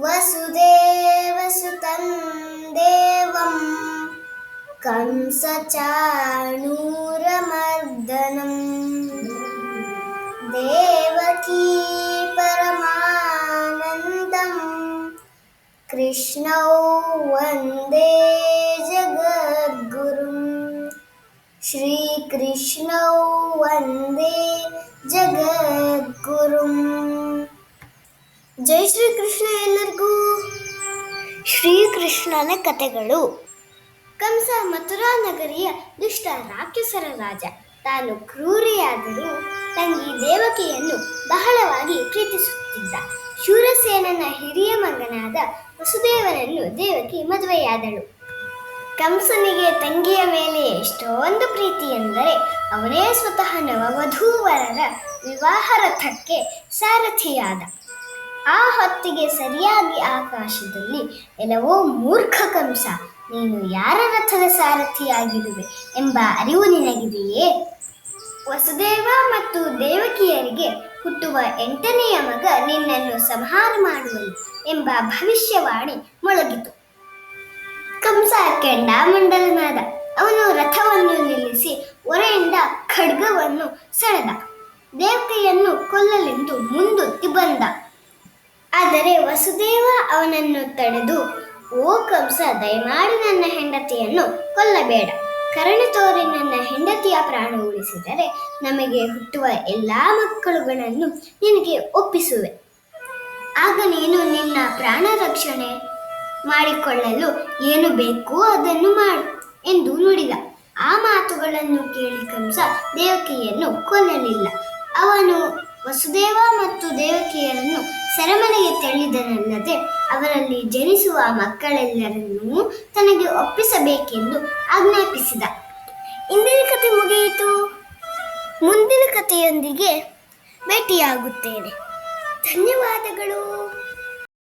वसुदेवसुतं देवं कंसचाणूरमर्दनम् देवकी परमानन्दम् कृष्णौ वन्दे जगद्गुरुम् श्रीकृष्णौ वन्दे ಶ್ರೀಕೃಷ್ಣ ಎಲ್ಲರಿಗೂ ಶ್ರೀಕೃಷ್ಣನ ಕಥೆಗಳು. ಕಂಸ ಮಥುರಾ ನಗರಿಯ ದುಷ್ಟ ರಾಕ್ಷಸರ ರಾಜ. ತಾನು ಕ್ರೂರಿಯಾದರೂ ತಂಗಿ ದೇವಕಿಯನ್ನು ಬಹಳವಾಗಿ ಪ್ರೀತಿಸುತ್ತಿದ್ದ. ಶೂರಸೇನನ ಹಿರಿಯ ಮಗನಾದ ವಸುದೇವನನ್ನು ದೇವಕಿ ಮದುವೆಯಾದಳು. ಕಂಸನಿಗೆ ತಂಗಿಯ ಮೇಲೆ ಎಷ್ಟೊಂದು ಪ್ರೀತಿ ಎಂದರೆ ಅವನೇ ಸ್ವತಃ ನವವಧೂವರರ ವಿವಾಹ ರಥಕ್ಕೆ ಸಾರಥಿಯಾದ. ಆ ಹೊತ್ತಿಗೆ ಸರಿಯಾಗಿ ಆಕಾಶದಲ್ಲಿ ಎಲ್ಲವೋ ಮೂರ್ಖ ಕಂಸ ನೀನು ಯಾರ ರಥದ ಸಾರಥಿಯಾಗಿರುವೆ ಎಂಬ ಅರಿವು ನಿನಗಿದೆಯೇ? ವಸುದೇವ ಮತ್ತು ದೇವಕಿಯರಿಗೆ ಹುಟ್ಟುವ ಎಂಟನೆಯ ಮಗ ನಿನ್ನನ್ನು ಸಂಹಾರ ಮಾಡುವನು ಎಂಬ ಭವಿಷ್ಯವಾಣಿ ಮೊಳಗಿತು. ಕಂಸ ಕೆಂಡಾಮಂಡಲನಾದ ಅವನು ರಥವನ್ನು ನಿಲ್ಲಿಸಿ ಒರೆಯಿಂದ ಖಡ್ಗವನ್ನು ಸೆಳೆದ. ದೇವಕಿಯನ್ನು ಕೊಲ್ಲಲೆಂದು ಮುಂದೊತ್ತಿ ಬಂದ. ವಸುದೇವ ಅವನನ್ನು ತಡೆದು, ಓ ಕಂಸ, ದಯಮಾಡಿ ನನ್ನ ಹೆಂಡತಿಯನ್ನು ಕೊಲ್ಲಬೇಡ. ಕರುಣೆ ತೋರಿ ನನ್ನ ಹೆಂಡತಿಯ ಪ್ರಾಣ ಉಳಿಸಿದರೆ ನಮಗೆ ಹುಟ್ಟುವ ಎಲ್ಲಾ ಮಕ್ಕಳುಗಳನ್ನು ನಿನಗೆ ಒಪ್ಪಿಸುವೆ. ಆಗ ನೀನು ನಿನ್ನ ಪ್ರಾಣ ರಕ್ಷಣೆ ಮಾಡಿಕೊಳ್ಳಲು ಏನು ಬೇಕೋ ಅದನ್ನು ಮಾಡು ಎಂದು ನುಡಿದ. ಆ ಮಾತುಗಳನ್ನು ಕೇಳಿ ಕಂಸ ದೇವಕಿಯನ್ನು ಕೊಲ್ಲಲಿಲ್ಲ. ಅವನು ವಸುದೇವ ಮತ್ತು ದೇವಕಿಯರನ್ನು ಸೆರೆಮನೆಗೆ ತೆಳಿದರಲ್ಲದೆ ಅವರಲ್ಲಿ ಜನಿಸುವ ಮಕ್ಕಳೆಲ್ಲರನ್ನೂ ತನಗೆ ಒಪ್ಪಿಸಬೇಕೆಂದು ಆಜ್ಞಾಪಿಸಿದ. ಇಂದಿನ ಕತೆ ಮುಗಿಯಿತು. ಮುಂದಿನ ಕಥೆಯೊಂದಿಗೆ ಭೇಟಿಯಾಗುತ್ತೇನೆ. ಧನ್ಯವಾದಗಳು.